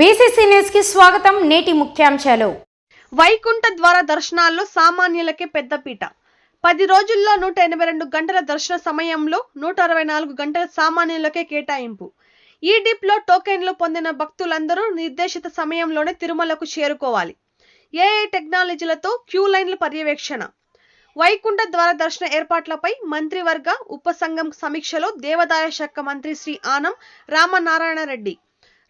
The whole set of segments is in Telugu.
బీసీసీ న్యూస్కి స్వాగతం నేటి ముఖ్యాంశాలు. వైకుంఠ ద్వార దర్శనాల్లో సామాన్యులకే పెద్దపీట పది రోజుల్లో నూట ఎనభై రెండు గంటల దర్శన సమయంలో నూట అరవై నాలుగు గంటల సామాన్యులకే కేటాయింపు. ఈ డిప్లో టోకెన్లు పొందిన భక్తులందరూ నిర్దేశిత సమయంలోనే తిరుమలకు చేరుకోవాలి. ఏఐ టెక్నాలజీలతో క్యూ లైన్ల పర్యవేక్షణ. వైకుంఠ ద్వార దర్శన ఏర్పాట్లపై మంత్రివర్గ ఉపసంఘం సమీక్షలో దేవాదాయ శాఖ మంత్రి శ్రీ ఆనం రామనారాయణ రెడ్డి.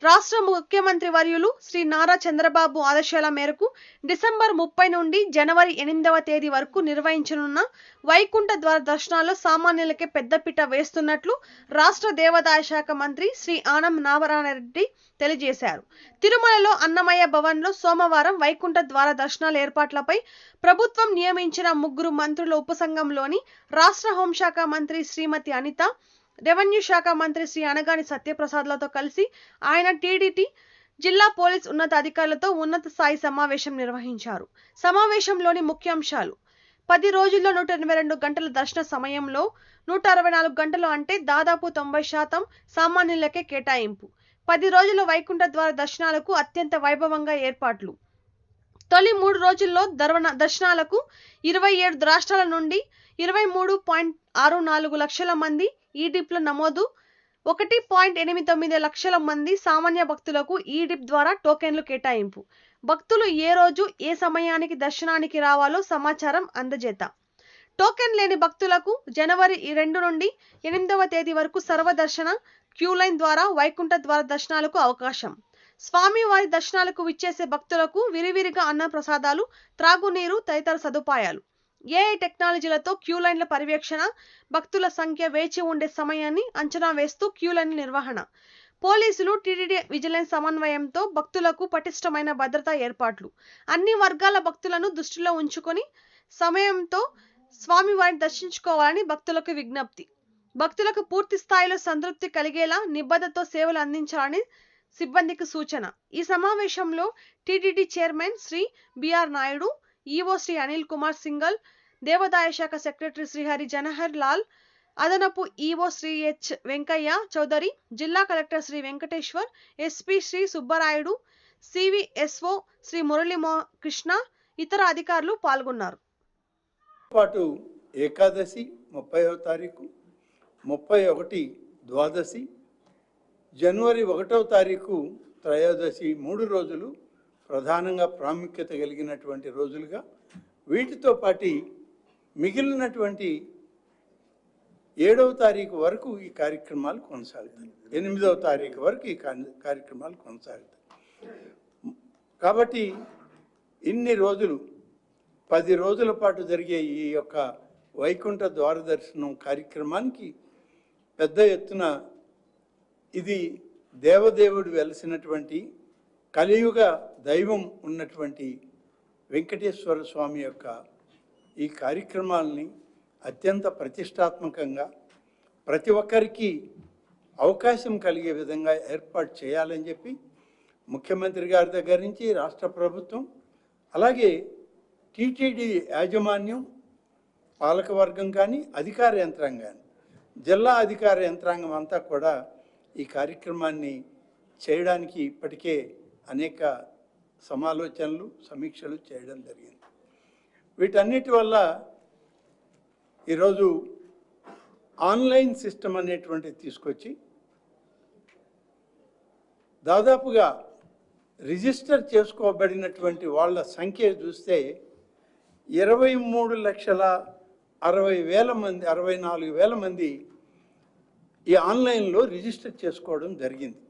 రాష్ట్ర ముఖ్యమంత్రి వర్యులు శ్రీ నారా చంద్రబాబు ఆదేశాల మేరకు డిసెంబర్ ముప్పై నుండి జనవరి ఎనిమిదవ తేదీ వరకు నిర్వహించనున్న వైకుంఠ ద్వార దర్శనాల్లో సామాన్యులకే పెద్దపీట వేస్తున్నట్లు రాష్ట్ర దేవాదాయ శాఖ మంత్రి శ్రీ ఆనం నారాయణరెడ్డి తెలియజేశారు. తిరుమలలో అన్నమయ్య భవన్లో సోమవారం వైకుంఠ ద్వార దర్శనాల ఏర్పాట్లపై ప్రభుత్వం నియమించిన ముగ్గురు మంత్రుల ఉపసంఘంలోని రాష్ట్ర హోంశాఖ మంత్రి శ్రీమతి అనిత రెవెన్యూ శాఖ మంత్రి శ్రీ అనగాని సత్యప్రసాద్లతో కలిసి ఆయన టీడీటీ జిల్లా పోలీస్ ఉన్నత అధికారులతో ఉన్నత స్థాయి సమావేశం నిర్వహించారు. సమావేశంలోని ముఖ్యాంశాలు. పది రోజుల్లో నూట ఎనభై రెండు గంటల దర్శన సమయంలో నూట అరవై నాలుగు గంటలు అంటే దాదాపు తొంభై శాతం సామాన్యులకే కేటాయింపు. పది రోజుల వైకుంఠ ద్వార దర్శనాలకు అత్యంత వైభవంగా ఏర్పాట్లు. తొలి మూడు రోజుల్లో దర్వన దర్శనాలకు ఇరవై ఏడు రాష్ట్రాల నుండి ఇరవై మూడు పాయింట్ ఆరు నాలుగు లక్షల మంది ఈ డిప్ల నమోదు. ఒకటి పాయింట్ ఎనిమిది తొమ్మిది లక్షల మంది సామాన్య భక్తులకు ఈ డిప్ ద్వారా టోకెన్లు కేటాయింపు. భక్తులు ఏ రోజు ఏ సమయానికి దర్శనానికి రావాలో సమాచారం అందజేత. టోకెన్ లేని భక్తులకు జనవరి రెండు నుండి ఎనిమిదవ తేదీ వరకు సర్వదర్శన క్యూ లైన్ ద్వారా వైకుంఠ ద్వార దర్శనాలకు అవకాశం. స్వామి వారి దర్శనాలకు విచ్చేసే భక్తులకు విరివిరిగా అన్న ప్రసాదాలు త్రాగునీరు తదితర సదుపాయాలు. ఏఐ టెక్నాలజీలతో క్యూ లైన్ల పర్యవేక్షణ భక్తుల సంఖ్య వేచి ఉండే సమయాన్ని అంచనా వేస్తూ క్యూ లైన్ల నిర్వహణ. పోలీసులు టీటీడీ విజిలెన్స్ సమన్వయంతో భక్తులకు పటిష్టమైన భద్రతా ఏర్పాట్లు. అన్ని వర్గాల భక్తులను దృష్టిలో ఉంచుకొని సమయంతో స్వామివారిని దర్శించుకోవాలని భక్తులకు విజ్ఞప్తి. భక్తులకు పూర్తి స్థాయిలో సంతృప్తి కలిగేలా నిబద్ధతతో సేవలు అందించాలని సిబ్బందికి సూచన. ఈ సమావేశంలో TTD chairman Shri B R Naidu EO Shri Anil Kumar Singhal దేవాదాయ శాఖ సెక్రటరీ శ్రీహరి జనహర్ లాల్ అదనపు ఈవో శ్రీ హెచ్ వెంకయ్య చౌదరి జిల్లా collector Shri Venkateswar SP Shri Subbarayudu CVSO Shri మురళీమో Krishna ఇతర అధికారులు పాల్గొన్నారు. పాటు ఏకాదశి ముప్పైవ తారీఖు ముప్పై ఒకటి ద్వాదశి జనవరి ఒకటవ తారీఖు త్రయోదశి మూడు రోజులు ప్రధానంగా ప్రాముఖ్యత కలిగినటువంటి రోజులుగా వీటితో పాటి మిగిలినటువంటి ఏడవ తారీఖు వరకు ఈ కార్యక్రమాలు కొనసాగుతాయి. ఎనిమిదవ తారీఖు వరకు ఈ కార్యక్రమాలు కొనసాగుతాయి. కాబట్టి ఇన్ని రోజులు పది రోజుల పాటు జరిగే ఈ యొక్క వైకుంఠ ద్వార దర్శనం కార్యక్రమానికి పెద్ద ఎత్తున ఇది దేవదేవుడు వెలసినటువంటి కలియుగ దైవం ఉన్నటువంటి వెంకటేశ్వర స్వామి యొక్క ఈ కార్యక్రమాలని అత్యంత ప్రతిష్టాత్మకంగా ప్రతి ఒక్కరికి అవకాశం కలిగే విధంగా ఏర్పాటు చేయాలని చెప్పి ముఖ్యమంత్రి గారి దగ్గర నుంచి రాష్ట్ర ప్రభుత్వం అలాగే టీటీడీ యాజమాన్యం పాలకవర్గం కానీ అధికార యంత్రాంగాన్ని జిల్లా అధికార యంత్రాంగం అంతా కూడా ఈ కార్యక్రమాన్ని చేయడానికి ఇప్పటికే అనేక సమాలోచనలు సమీక్షలు చేయడం జరిగింది. వీటన్నిటి వల్ల ఈరోజు ఆన్లైన్ సిస్టమ్ అనేటువంటిది తీసుకొచ్చి దాదాపుగా రిజిస్టర్ చేసుకోబడినటువంటి వాళ్ళ సంఖ్య చూస్తే ఇరవై మూడు లక్షల అరవై వేల మంది అరవై నాలుగు వేల మంది ఈ ఆన్లైన్లో రిజిస్టర్ చేసుకోవడం జరిగింది.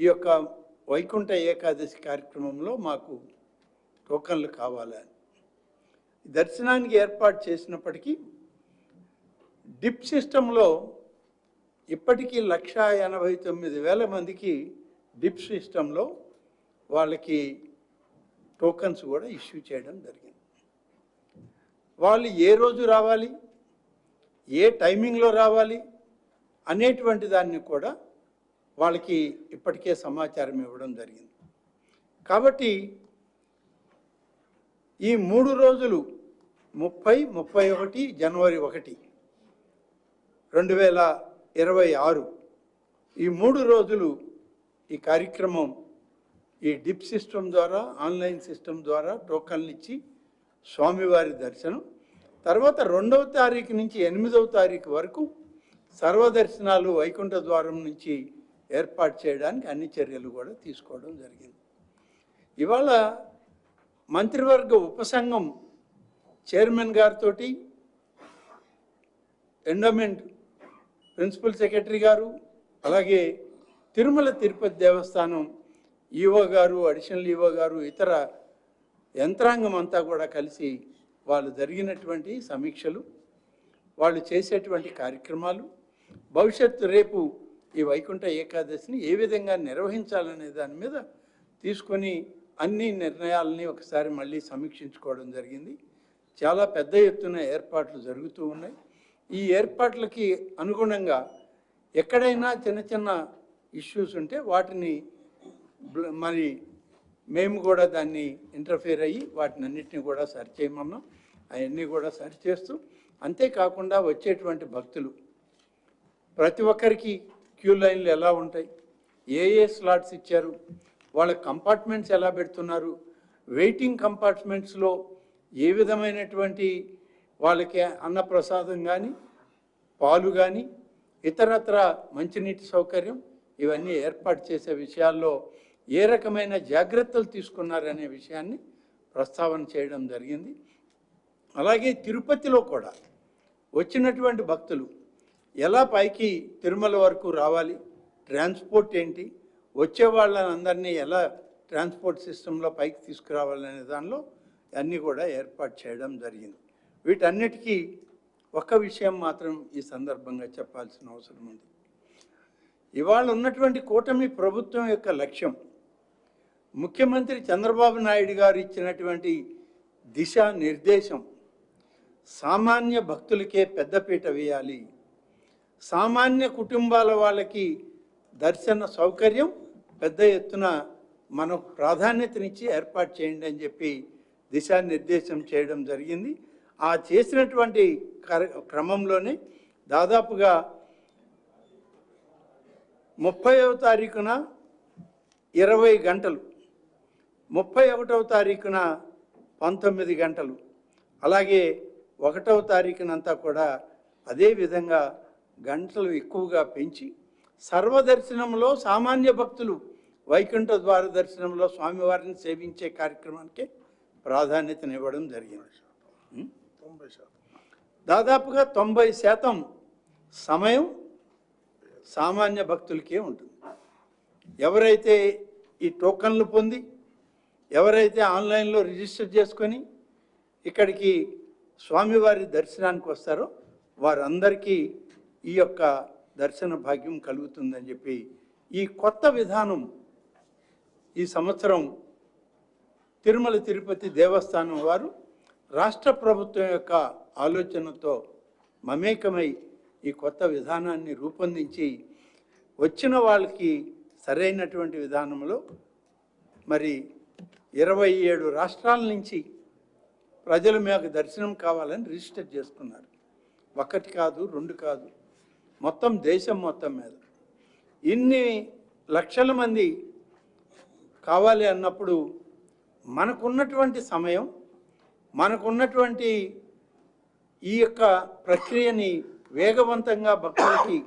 ఈ యొక్క వైకుంఠ ఏకాదశి కార్యక్రమంలో మాకు టోకన్లు కావాలని దర్శనానికి ఏర్పాటు చేసినప్పటికీ డిప్ సిస్టంలో ఇప్పటికీ లక్ష ఎనభై తొమ్మిది వేల మందికి డిప్ సిస్టంలో వాళ్ళకి టోకన్స్ కూడా ఇష్యూ చేయడం జరిగింది. వాళ్ళు ఏ రోజు రావాలి? ఏ టైమింగ్లో రావాలి? అనేటువంటి దాన్ని కూడా వాళ్ళకి ఇప్పటికే సమాచారం ఇవ్వడం జరిగింది. కాబట్టి ఈ మూడు రోజులు ముప్పై ముప్పై ఒకటి జనవరి ఒకటి రెండు వేల ఇరవై ఆరు ఈ మూడు రోజులు ఈ కార్యక్రమం ఈ డిప్ సిస్టమ్ ద్వారా ఆన్లైన్ సిస్టమ్ ద్వారా టోకన్లు ఇచ్చి స్వామివారి దర్శనం. తర్వాత రెండవ తారీఖు నుంచి ఎనిమిదవ తారీఖు వరకు సర్వదర్శనాలు వైకుంఠ ద్వారం నుంచి ఏర్పాటు చేయడానికి అన్ని చర్యలు కూడా తీసుకోవడం జరిగింది. ఇవాళ మంత్రివర్గ ఉపసంఘం చైర్మన్ గారితో ఎండోమెంట్ ప్రిన్సిపల్ సెక్రటరీ గారు అలాగే తిరుమల తిరుపతి దేవస్థానం ఈవో గారు అడిషనల్ ఈవో గారు ఇతర యంత్రాంగం అంతా కూడా కలిసి వాళ్ళు జరిగినటువంటి సమీక్షలు వాళ్ళు చేసేటువంటి కార్యక్రమాలు భవిష్యత్తు రేపు ఈ వైకుంఠ ఏకాదశిని ఏ విధంగా నిర్వహించాలనే దాని మీద తీసుకొని అన్ని నిర్ణయాలని ఒకసారి మళ్ళీ సమీక్షించుకోవడం జరిగింది. చాలా పెద్ద ఎత్తున ఏర్పాట్లు జరుగుతూ ఉన్నాయి. ఈ ఏర్పాట్లకి అనుగుణంగా ఎక్కడైనా చిన్న చిన్న ఇష్యూస్ ఉంటే వాటిని మరి మేము కూడా దాన్ని ఇంటర్ఫేర్ అయ్యి వాటిని అన్నిటిని కూడా సరి చేయమన్నాం. అవన్నీ కూడా సరి చేస్తూ అంతేకాకుండా వచ్చేటువంటి భక్తులు ప్రతి ఒక్కరికి క్యూ లైన్లు ఎలా ఉంటాయి? ఏ ఏ స్లాట్స్ ఇచ్చారు? వాళ్ళ కంపార్ట్మెంట్స్ ఎలా పెడుతున్నారు? వెయిటింగ్ కంపార్ట్మెంట్స్లో ఏ విధమైనటువంటి వాళ్ళకి అన్నప్రసాదం కానీ పాలు కానీ ఇతరత్ర మంచినీటి సౌకర్యం ఇవన్నీ ఏర్పాటు చేసే విషయాల్లో ఏ రకమైన జాగ్రత్తలు తీసుకున్నారనే విషయాన్ని ప్రస్తావన చేయడం జరిగింది. అలాగే తిరుపతిలో కూడా వచ్చినటువంటి భక్తులు ఎలా పైకి తిరుమల వరకు రావాలి? ట్రాన్స్పోర్ట్ ఏంటి? వచ్చే వాళ్ళందరినీ ఎలా ట్రాన్స్పోర్ట్ సిస్టంలో పైకి తీసుకురావాలనే దానిలో అన్నీ కూడా ఏర్పాటు చేయడం జరిగింది. వీటన్నిటికీ ఒక విషయం మాత్రం ఈ సందర్భంగా చెప్పాల్సిన అవసరం ఉంది. ఇవాళ ఉన్నటువంటి కూటమి ప్రభుత్వం యొక్క లక్ష్యం ముఖ్యమంత్రి చంద్రబాబు నాయుడు గారు ఇచ్చినటువంటి దిశా నిర్దేశం సామాన్య భక్తులకే పెద్దపీట వేయాలి సామాన్య కుటుంబాల వాళ్ళకి దర్శన సౌకర్యం పెద్ద ఎత్తున మనకు ప్రాధాన్యతనిచ్చి ఏర్పాటు చేయండి అని చెప్పి దిశానిర్దేశం చేయడం జరిగింది. ఆ చేసినటువంటి క్రమంలోనే దాదాపుగా ముప్పైవ తారీఖున ఇరవై గంటలు ముప్పై ఒకటవ తారీఖున పంతొమ్మిది గంటలు అలాగే ఒకటవ తారీఖునంతా కూడా అదే విధంగా గంటలు ఎక్కువగా పెంచి సర్వదర్శనంలో సామాన్య భక్తులు వైకుంఠ ద్వార దర్శనంలో స్వామివారిని సేవించే కార్యక్రమానికి ప్రాధాన్యతనివ్వడం జరిగింది? దాదాపుగా తొంభై శాతం సమయం సామాన్య భక్తులకే ఉంటుంది. ఎవరైతే ఈ టోకన్లు పొంది ఎవరైతే ఆన్లైన్లో రిజిస్టర్ చేసుకొని ఇక్కడికి స్వామివారి దర్శనానికి వస్తారో వారందరికీ ఈ యొక్క దర్శన భాగ్యం కలుగుతుందని చెప్పి ఈ కొత్త విధానం ఈ సంవత్సరం తిరుమల తిరుపతి దేవస్థానం వారు రాష్ట్ర ప్రభుత్వం యొక్క ఆలోచనతో మమేకమై ఈ కొత్త విధానాన్ని రూపొందించి వచ్చిన వాళ్ళకి సరైనటువంటి విధానంలో మరి ఇరవై ఏడు రాష్ట్రాల నుంచి ప్రజలు మాకు దర్శనం కావాలని రిజిస్టర్ చేసుకున్నారు. ఒకటి కాదు రెండు కాదు. మొత్తం దేశం మొత్తం మీద. ఇన్ని లక్షల మంది కావాలి అన్నప్పుడు మనకున్నటువంటి సమయం మనకున్నటువంటి ఈ యొక్క ప్రక్రియని వేగవంతంగా భక్తులకి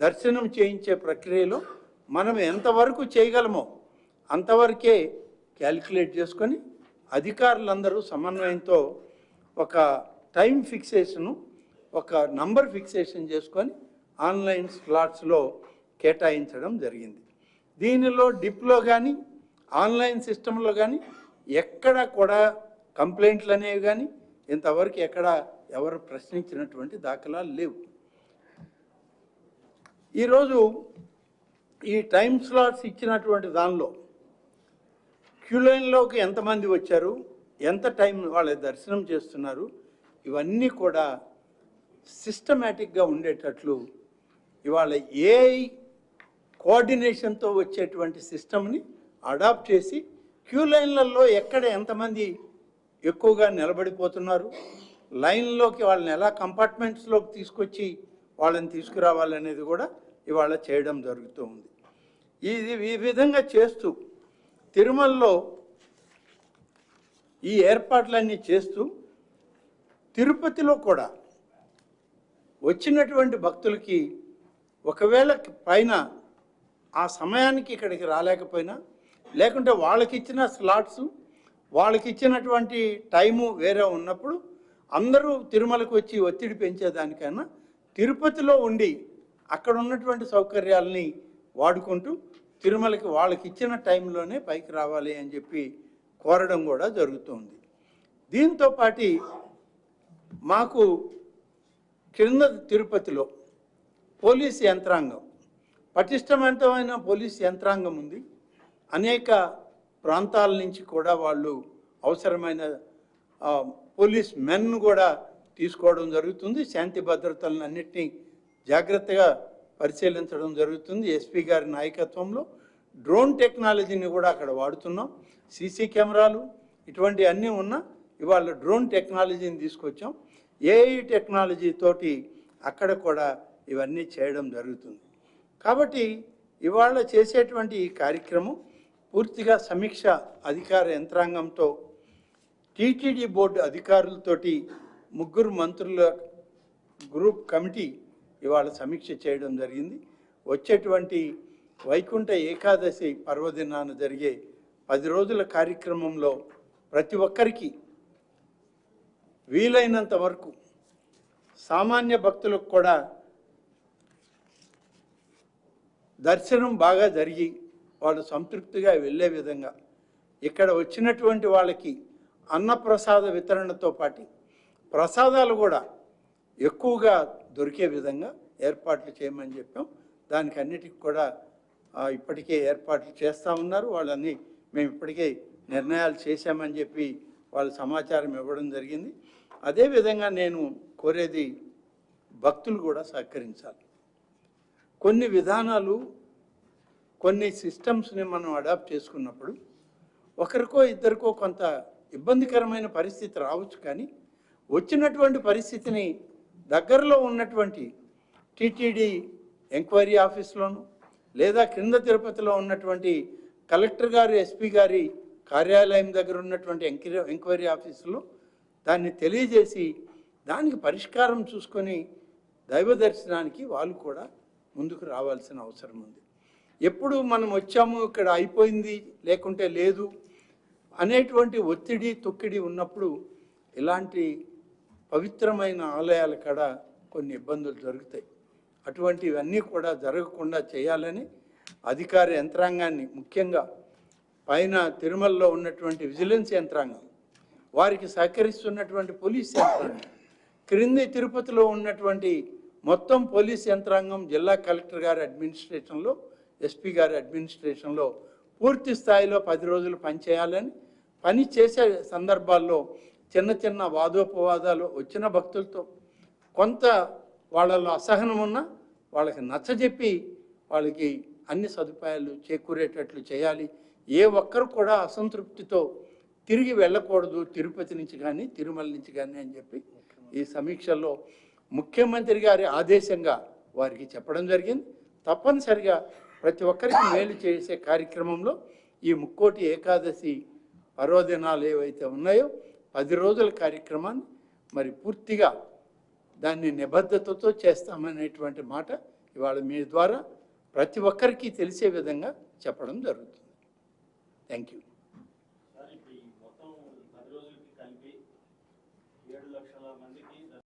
దర్శనం చేయించే ప్రక్రియలో మనం ఎంతవరకు చేయగలమో అంతవరకే క్యాలిక్యులేట్ చేసుకొని అధికారులందరూ సమన్వయంతో ఒక టైం ఫిక్సేషను ఒక నంబర్ ఫిక్సేషన్ చేసుకొని ఆన్లైన్ స్లాట్స్లో కేటాయించడం జరిగింది. దీనిలో డిప్లో కానీ ఆన్లైన్ సిస్టంలో కానీ ఎక్కడ కూడా కంప్లైంట్లు అనేవి కానీ ఇంతవరకు ఎక్కడ ఎవరు ప్రశ్నించినటువంటి దాఖలాలు లేవు. ఈరోజు ఈ టైం స్లాట్స్ ఇచ్చినటువంటి దానిలో క్యూలైన్లోకి ఎంతమంది వచ్చారు ఎంత టైం వాళ్ళ దర్శనం చేస్తున్నారు ఇవన్నీ కూడా సిస్టమేటిక్గా ఉండేటట్లు ఇవాళ ఏఐ కోఆర్డినేషన్తో వచ్చేటువంటి సిస్టమ్ని అడాప్ట్ చేసి క్యూ లైన్లలో ఎక్కడ ఎంతమంది ఎక్కువగా నిలబడిపోతున్నారు లైన్లోకి వాళ్ళని ఎలా కంపార్ట్మెంట్స్లోకి తీసుకొచ్చి వాళ్ళని తీసుకురావాలనేది కూడా ఇవాళ చేయడం జరుగుతూ ఉంది. ఇది ఈ విధంగా చేస్తూ తిరుమలలో ఈ ఏర్పాట్లన్నీ చేస్తూ తిరుపతిలో కూడా వచ్చినటువంటి భక్తులకి ఒకవేళ పైన ఆ సమయానికి ఇక్కడికి రాలేకపోయినా లేకుంటే వాళ్ళకి ఇచ్చిన స్లాట్స్ వాళ్ళకి ఇచ్చినటువంటి టైము వేరే ఉన్నప్పుడు అందరూ తిరుమలకు వచ్చి ఒత్తిడి పెంచేదానికన్నా తిరుపతిలో ఉండి అక్కడ ఉన్నటువంటి సౌకర్యాలని వాడుకుంటూ తిరుమలకి వాళ్ళకి ఇచ్చిన టైంలోనే పైకి రావాలి అని చెప్పి కోరడం కూడా జరుగుతుంది. దీంతో పాటి మాకు క్రింద తిరుపతిలో పోలీస్ యంత్రాంగం. పటిష్టవంతమైన పోలీస్ యంత్రాంగం ఉంది. అనేక ప్రాంతాల నుంచి కూడా వాళ్ళు అవసరమైన పోలీస్ మెన్ కూడా తీసుకోవడం జరుగుతుంది. శాంతి భద్రతలను అన్నిటినీ జాగ్రత్తగా పరిశీలించడం జరుగుతుంది ఎస్పీ గారి నాయకత్వంలో. డ్రోన్ టెక్నాలజీని కూడా అక్కడ వాడుతున్నాం. సీసీ కెమెరాలు ఇటువంటి అన్నీ ఉన్నా ఇవాళ డ్రోన్ టెక్నాలజీని తీసుకొచ్చాం. ఏఐ టెక్నాలజీ తోటి అక్కడ కూడా ఇవన్నీ చేయడం జరుగుతుంది. కాబట్టి ఇవాళ చేసేటువంటి ఈ కార్యక్రమం పూర్తిగా సమీక్ష అధికార యంత్రాంగంతో టీటీడీ బోర్డు అధికారులతోటి ముగ్గురు మంత్రుల గ్రూప్ కమిటీ ఇవాళ సమీక్ష చేయడం జరిగింది. వచ్చేటువంటి వైకుంఠ ఏకాదశి పర్వదినాన జరిగే పది రోజుల కార్యక్రమంలో ప్రతి ఒక్కరికి వీలైనంత వరకు సామాన్య భక్తులకు కూడా దర్శనం బాగా జరిగి వాళ్ళు సంతృప్తిగా వెళ్ళే విధంగా ఇక్కడ వచ్చినటువంటి వాళ్ళకి అన్నప్రసాద వితరణతో పాటు ప్రసాదాలు కూడా ఎక్కువగా దొరికే విధంగా ఏర్పాట్లు చేయమని చెప్పాం. దానికి అన్నిటికి కూడా ఇప్పటికే ఏర్పాట్లు చేస్తూ ఉన్నారు. వాళ్ళని మేము ఇప్పటికే నిర్ణయాలు చేశామని చెప్పి వాళ్ళు సమాచారం ఇవ్వడం జరిగింది. అదేవిధంగా నేను కోరేది భక్తులు కూడా సహకరించాలి. కొన్ని విధానాలు కొన్ని సిస్టమ్స్ని మనం అడాప్ట్ చేసుకున్నప్పుడు ఒకరికో ఇద్దరికో కొంత ఇబ్బందికరమైన పరిస్థితి రావచ్చు కానీ వచ్చినటువంటి పరిస్థితిని దగ్గరలో ఉన్నటువంటి టీటీడీ ఎంక్వైరీ ఆఫీస్లోను లేదా క్రింద తిరుపతిలో ఉన్నటువంటి కలెక్టర్ గారు ఎస్పీ గారి కార్యాలయం దగ్గర ఉన్నటువంటి ఎంక్వైరీ ఎంక్వైరీ ఆఫీసులో దాన్ని తెలియజేసి దానికి పరిష్కారం చూసుకొని దైవ దర్శనానికి వాళ్ళు కూడా ముందుకు రావాల్సిన అవసరం ఉంది. ఎప్పుడు మనం వచ్చాము ఇక్కడ అయిపోయింది లేకుంటే లేదు అనేటువంటి ఒత్తిడి తొక్కిడి ఉన్నప్పుడు ఇలాంటి పవిత్రమైన ఆలయాల కాడ కొన్ని ఇబ్బందులు జరుగుతాయి. అటువంటివన్నీ కూడా జరగకుండా చేయాలని అధికార యంత్రాంగాన్ని ముఖ్యంగా పైన తిరుమలలో ఉన్నటువంటి విజిలెన్స్ యంత్రాంగం వారికి సహకరిస్తున్నటువంటి పోలీస్ యంత్రాంగం క్రింది తిరుపతిలో ఉన్నటువంటి మొత్తం పోలీస్ యంత్రాంగం జిల్లా కలెక్టర్ గారి అడ్మినిస్ట్రేషన్లో ఎస్పీ గారి అడ్మినిస్ట్రేషన్లో పూర్తి స్థాయిలో పది రోజులు పనిచేయాలని పని చేసే సందర్భాల్లో చిన్న చిన్న వాదోపవాదాలు వచ్చిన భక్తులతో కొంత వాళ్ళలో అసహనం ఉన్నా వాళ్ళకి నచ్చజెప్పి వాళ్ళకి అన్ని సదుపాయాలు చేకూరేటట్లు చేయాలి. ఏ ఒక్కరు కూడా అసంతృప్తితో తిరిగి వెళ్ళకూడదు తిరుపతి నుంచి కానీ తిరుమల నుంచి కానీ అని చెప్పి ఈ సమీక్షల్లో ముఖ్యమంత్రి గారి ఆదేశంగా వారికి చెప్పడం జరిగింది. తప్పనిసరిగా ప్రతి ఒక్కరికి మేలు చేసే కార్యక్రమంలో ఈ ముక్కోటి ఏకాదశి పర్వదినాలు ఏవైతే ఉన్నాయో పది రోజుల కార్యక్రమాన్ని మరి పూర్తిగా దాన్ని నిబద్ధతతో చేస్తామనేటువంటి మాట ఇవాళ మీ ద్వారా ప్రతి ఒక్కరికి తెలిసే విధంగా చెప్పడం జరుగుతుంది. Thank you